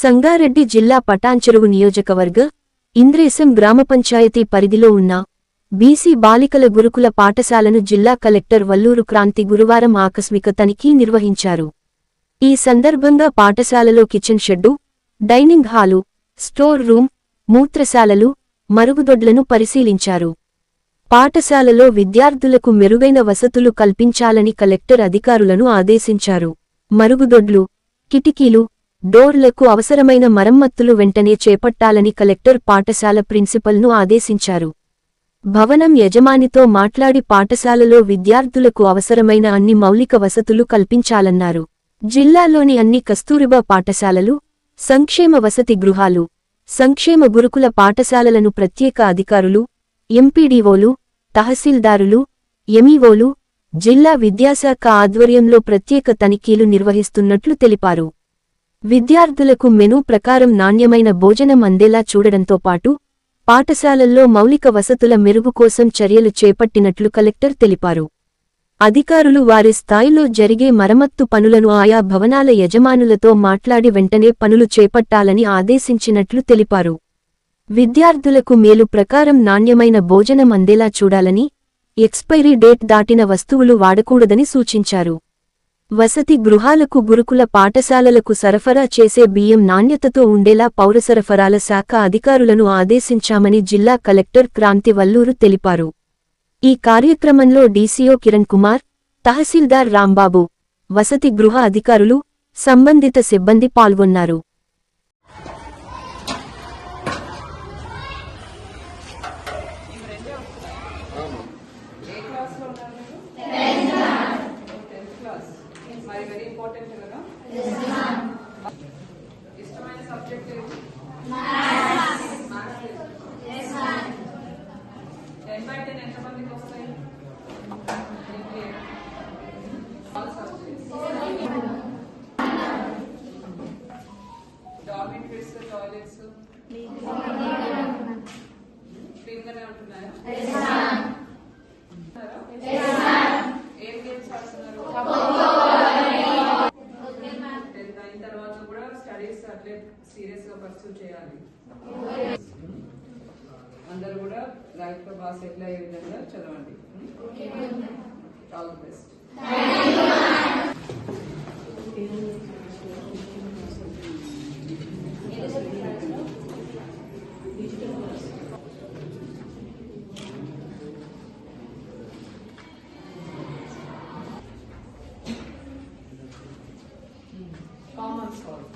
సంగారెడ్డి జిల్లా పటాన్చెరువు నియోజకవర్గ ఇంద్రేశం గ్రామ పంచాయతీ పరిధిలో ఉన్న బీసీ బాలికల గురుకుల పాఠశాలను జిల్లా కలెక్టర్ వల్లూరు క్రాంతి గురువారం ఆకస్మిక తనిఖీ నిర్వహించారు. ఈ సందర్భంగా పాఠశాలలో kitchen shed dining hall store room మూత్రశాలలు మరుగుదొడ్లను పరిశీలించారు. పాఠశాలలో విద్యార్థులకు మెరుగైన వసతులు కల్పించాలని కలెక్టర్ అధికారులను ఆదేశించారు. మరుగుదొడ్లు కిటికీలు డోర్లకు అవసరమైన మరమ్మత్తులు వెంటనే చేపట్టాలని కలెక్టర్ పాఠశాల ప్రిన్సిపల్ను ఆదేశించారు. భవనం యజమానితో మాట్లాడి పాఠశాలలో విద్యార్థులకు అవసరమైన అన్ని మౌలిక వసతులు కల్పించాలన్నారు. జిల్లాలోని అన్ని కస్తూరిబా పాఠశాలలు సంక్షేమ వసతి గృహాలు సంక్షేమ గురుకుల పాఠశాలలను ప్రత్యేక అధికారులు ఎంపీడీఓలు తహసీల్దారులు ఎంఈఓలు జిల్లా విద్యాశాఖ ఆధ్వర్యంలో ప్రత్యేక తనిఖీలు నిర్వహిస్తున్నట్లు తెలిపారు. విద్యార్థులకు మెనూ ప్రకారం నాణ్యమైన భోజనం అందేలా చూడడంతో పాటు పాఠశాలల్లో మౌలిక వసతుల మెరుగు కోసం చర్యలు చేపట్టినట్లు కలెక్టర్ తెలిపారు. అధికారులు వారి స్థాయిలో జరిగే మరమ్మత్తు పనులను ఆయా భవనాల యజమానులతో మాట్లాడి వెంటనే పనులు చేపట్టాలని ఆదేశించినట్లు తెలిపారు. విద్యార్థులకు మేలు ప్రకారం నాణ్యమైన భోజనం అందేలా చూడాలని ఎక్స్పైరీ డేట్ దాటిన వస్తువులు వాడకూడదని సూచించారు. వసతి గృహాలకు గురుకుల పాఠశాలలకు సరఫరా చేసే బియ్యం నాణ్యతతో ఉండేలా పౌరసరఫరాల శాఖ అధికారులను ఆదేశించామని జిల్లా కలెక్టర్ క్రాంతి వల్లూరు తెలిపారు. ఈ కార్యక్రమంలో డీసీఓ కిరణ్ కుమార్ తహసీల్దార్ రాంబాబు వసతి గృహ అధికారులు సంబంధిత సిబ్బంది పాల్గొన్నారు. టెన్ బై టెన్ ఎంతమందికి వస్తాయి all subjects dormitories toilets clean గానే ఉంటున్నాయా ఏం గేమ్స్ ఆడుతున్నారు టెన్త్ అయిన తర్వాత కూడా స్టడీస్ అట్లే సీరియస్ గా పర్సూ చేయాలి అందరూ కూడా లైఫ్ లో బాగా సెటిల్ అయ్యే విధంగా చదవండి all the best common salt.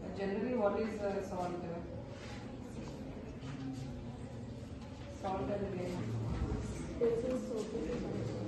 But generally, what is uh, salt? salt and. This is.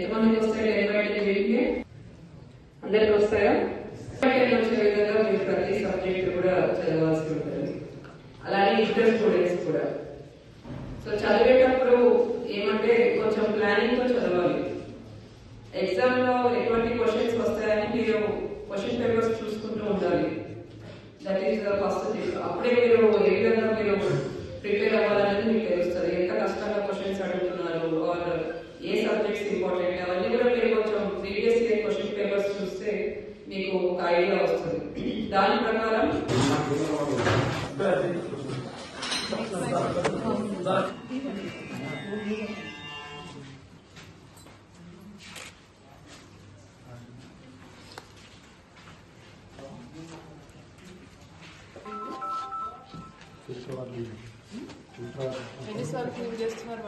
ఎంతమందికి వస్తాయి ఐదు జీపీఏ అందరికి వస్తాయా? వచ్చే విధంగా మీరు ప్రతి సబ్జెక్ట్ కూడా చదవాల్సి ఉంటుంది. అలానే ఇద్దరు స్టూడెంట్స్ కూడా. సో చదివేటప్పుడు ఏమంటే కొంచెం ప్లానింగ్తో చదవాలి. ఎగ్జామ్లో ఎటువంటి క్వశ్చన్స్ వస్తాయని మీరు క్వశ్చన్ పేపర్స్ చూసుకుంటూ ఉండాలి. That is the first thing అప్పుడే మీరు దాని ప్రకారం ఎన్నిసార్లు క్లీన్ చేస్తున్నారు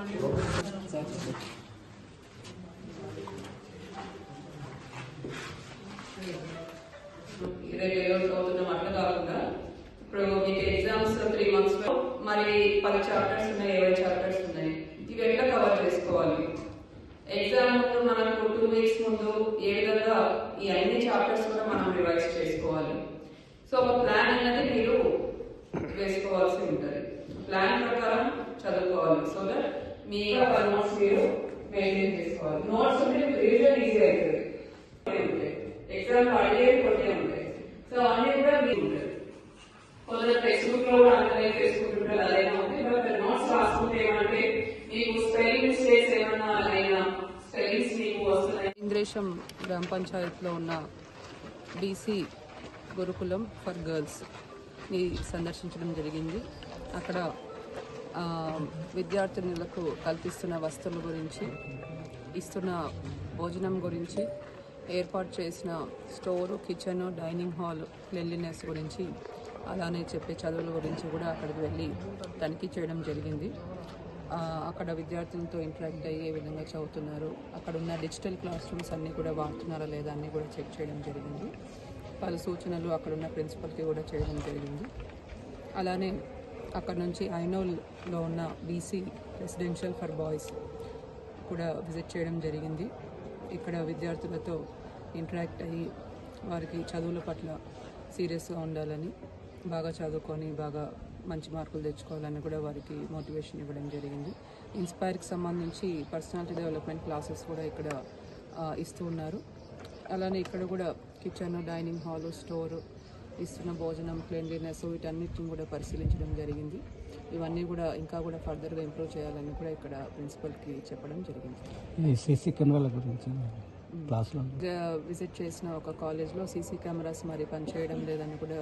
ఇప్పుడు మీకు ఎగ్జామ్స్ త్రీ మంత్స్లో మరి పది చాప్టర్స్ ఉన్నాయి ఇరవై చాప్టర్స్ ఉన్నాయి. ఇవి ఎట్లా కవర్ చేసుకోవాలి? ఎగ్జామ్ ముందు మనకు టూ వీక్స్ ముందు ఏ విధంగా ఈ అన్ని చాప్టర్స్ కూడా మనం రివైజ్ చేసుకోవాలి? సో ఒక ప్లాన్ అనేది మీరు వేసుకోవాల్సి ఉంటుంది. ప్లాన్ ప్రకారం చదువుకోవాలి. సో దట్ మీ నోట్స్ మీరు మెయింటైన్ చేసుకోవాలి. నోట్స్ ఉంటే రివిజన్ ఈజీ అవుతుంది. ఎగ్జామ్ అడిగేవి కొట్టే ఉంటాయి. సో అన్ని కూడా మీరు ఉంటాయి కొందరు టెక్స్ట్ బుక్లో అండర్లైన్ చేసుకుంటుంటారు అదైనా ఉంది బట్ నోట్స్ రాసుకుంటే ఏమంటే మీకు స్పెల్లింగ్ మిస్టేక్స్ ఏమన్నా అదైనా స్పెల్లింగ్స్ మీకు వస్తున్నాయి. ఇంద్రేశం గ్రామ పంచాయత్లో ఉన్న బీసీ గురుకులం ఫర్ గర్ల్స్ని సందర్శించడం జరిగింది. అక్కడ విద్యార్థినులకు కల్పిస్తున్న వస్తువుల గురించి ఇస్తున్న భోజనం గురించి ఏర్పాటు చేసిన store kitchen dining hall cleanliness గురించి అలానే చెప్పే చదువుల గురించి కూడా అక్కడికి వెళ్ళి తనిఖీ చేయడం జరిగింది. అక్కడ విద్యార్థులతో ఇంటరాక్ట్ అయ్యే విధంగా చదువుతున్నారు. అక్కడ ఉన్న డిజిటల్ క్లాస్ రూమ్స్ అన్నీ కూడా వాడుతున్నారా లేదా అన్నీ కూడా చెక్ చేయడం జరిగింది. పలు సూచనలు అక్కడ ఉన్న ప్రిన్సిపల్కి కూడా చేయడం జరిగింది. అలానే అక్కడ నుంచి ఐనోల్లో ఉన్న బీసీ రెసిడెన్షియల్ ఫర్ బాయ్స్ కూడా విజిట్ చేయడం జరిగింది. ఇక్కడ విద్యార్థులతో ఇంటరాక్ట్ అయ్యి వారికి చదువుల పట్ల సీరియస్గా ఉండాలని బాగా చదువుకొని బాగా మంచి మార్కులు తెచ్చుకోవాలని కూడా వారికి మోటివేషన్ ఇవ్వడం జరిగింది. ఇన్స్పైర్కి సంబంధించి పర్సనాలిటీ డెవలప్మెంట్ క్లాసెస్ కూడా ఇక్కడ ఇస్తూ ఉన్నారు. అలానే ఇక్కడ కూడా కిచెన్ డైనింగ్ హాలు స్టోర్ ఇస్తున్న భోజనం క్లీన్లీనెస్ వీటన్నిటిని కూడా పరిశీలించడం జరిగింది. ఇవన్నీ కూడా ఇంకా కూడా ఫర్దర్గా ఇంప్రూవ్ చేయాలని కూడా ఇక్కడ ప్రిన్సిపల్కి చెప్పడం జరిగింది. సీసీ కెమెరాల గురించి క్లాస్లో విజిట్ చేసిన ఒక కాలేజ్లో సీసీ కెమెరాస్ మరి పనిచేయడం లేదని కూడా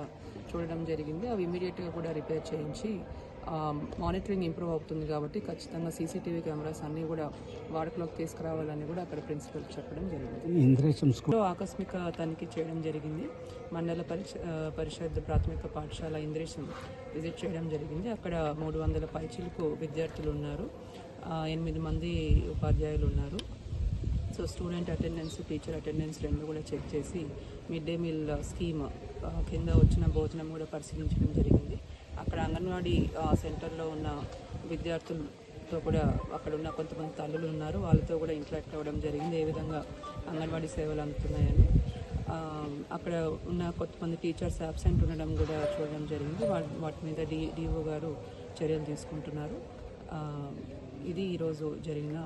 చూడడం జరిగింది. అవి ఇమీడియట్గా కూడా రిపేర్ చేయించి మానిటరింగ్ ఇంప్రూవ్ అవుతుంది కాబట్టి ఖచ్చితంగా సీసీటీవీ కెమెరాస్ అన్నీ కూడా వాడుకలోకి తీసుకురావాలని కూడా అక్కడ ప్రిన్సిపల్ చెప్పడం జరిగింది. ఇంద్రేశం స్కూల్లో ఆకస్మిక తనిఖీ చేయడం జరిగింది. మండల పరిష పరిషత్ ప్రాథమిక పాఠశాల ఇంద్రేశం విజిట్ చేయడం జరిగింది. అక్కడ మూడు వందల పైచిలకు విద్యార్థులు ఉన్నారు. ఎనిమిది మంది ఉపాధ్యాయులు ఉన్నారు. So student attendance teacher attendance రెండు కూడా చెక్ చేసి మిడ్ డే మీల్ స్కీమ్ కింద వచ్చిన భోజనం కూడా పరిశీలించడం జరిగింది. అక్కడ అంగన్వాడీ సెంటర్లో ఉన్న విద్యార్థులతో కూడా అక్కడ ఉన్న కొంతమంది తల్లులు ఉన్నారు. వాళ్ళతో కూడా ఇంటరాక్ట్ అవ్వడం జరిగింది. ఏ విధంగా అంగన్వాడీ సేవలు అందుతున్నాయని. అక్కడ ఉన్న కొంతమంది టీచర్స్ అబ్సెంట్ ఉండడం కూడా చూడడం జరిగింది. వాటి వాటి మీద డి డిఓ గారు చర్యలు తీసుకుంటున్నారు. ఇది ఈరోజు జరిగిన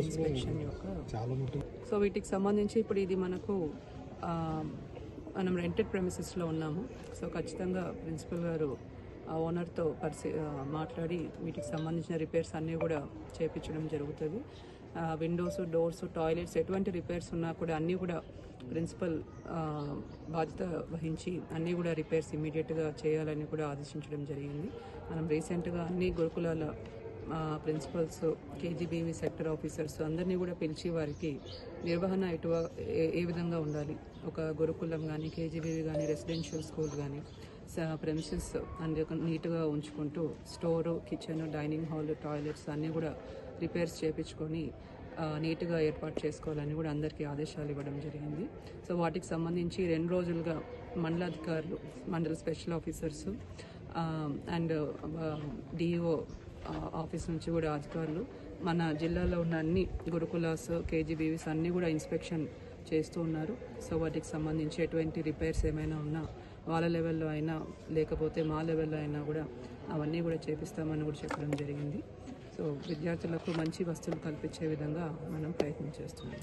ఇన్స్పెక్షన్ యొక్క సో వీటికి సంబంధించి ఇప్పుడు ఇది మనకు మనం రెంటెడ్ ప్రెమిసెస్లో ఉన్నాము. సో ఖచ్చితంగా ప్రిన్సిపల్ గారు ఆ ఓనర్తో పరిశీ ఆ, మాట్లాడి వీటికి సంబంధించిన రిపేర్స్ అన్నీ కూడా చేపించడం జరుగుతుంది. విండోస్ డోర్స్ టాయిలెట్స్ ఎటువంటి రిపేర్స్ ఉన్నా కూడా అన్నీ కూడా ప్రిన్సిపల్ బాధ్యత వహించి అన్నీ కూడా రిపేర్స్ ఇమీడియట్గా చేయాలని కూడా ఆదేశించడం జరిగింది. మనం రీసెంట్గా అన్ని గురుకులాల ప్రిన్సిపల్స్ కేజీబీవీ సెక్టర్ ఆఫీసర్స్ అందరినీ కూడా పిలిచి వారికి నిర్వహణ ఎటు ఏ- ఏ విధంగా ఉండాలి? ఒక గురుకులం కానీ కేజీబీవీ కానీ రెసిడెన్షియల్ స్కూల్ కానీ ప్రెమిసెస్ అన్ని నీట్గా ఉంచుకుంటూ store kitchen dining hall toilets అన్నీ కూడా రిపేర్స్ చేయించుకొని నీట్గా ఏర్పాటు చేసుకోవాలని కూడా అందరికీ ఆదేశాలు ఇవ్వడం జరిగింది. సో వాటికి సంబంధించి రెండు రోజులుగా మండలాధికారులు మండల special officers and DO office నుంచి కూడా అధికారులు మన జిల్లాలో ఉన్న అన్ని గురుకులాస్ కేజీబీవీస్ అన్నీ కూడా ఇన్స్పెక్షన్ చేస్తూ ఉన్నారు. సో వాటికి సంబంధించి ఎటువంటి రిపేర్స్ ఏమైనా ఉన్నా వాళ్ళ లెవెల్లో అయినా లేకపోతే మా లెవెల్లో అయినా కూడా అవన్నీ కూడా చేపిస్తామని కూడా చెప్పడం జరిగింది. సో విద్యార్థులకు మంచి వస్తువులు కల్పించే విధంగా మనం ప్రయత్నం చేస్తున్నాం.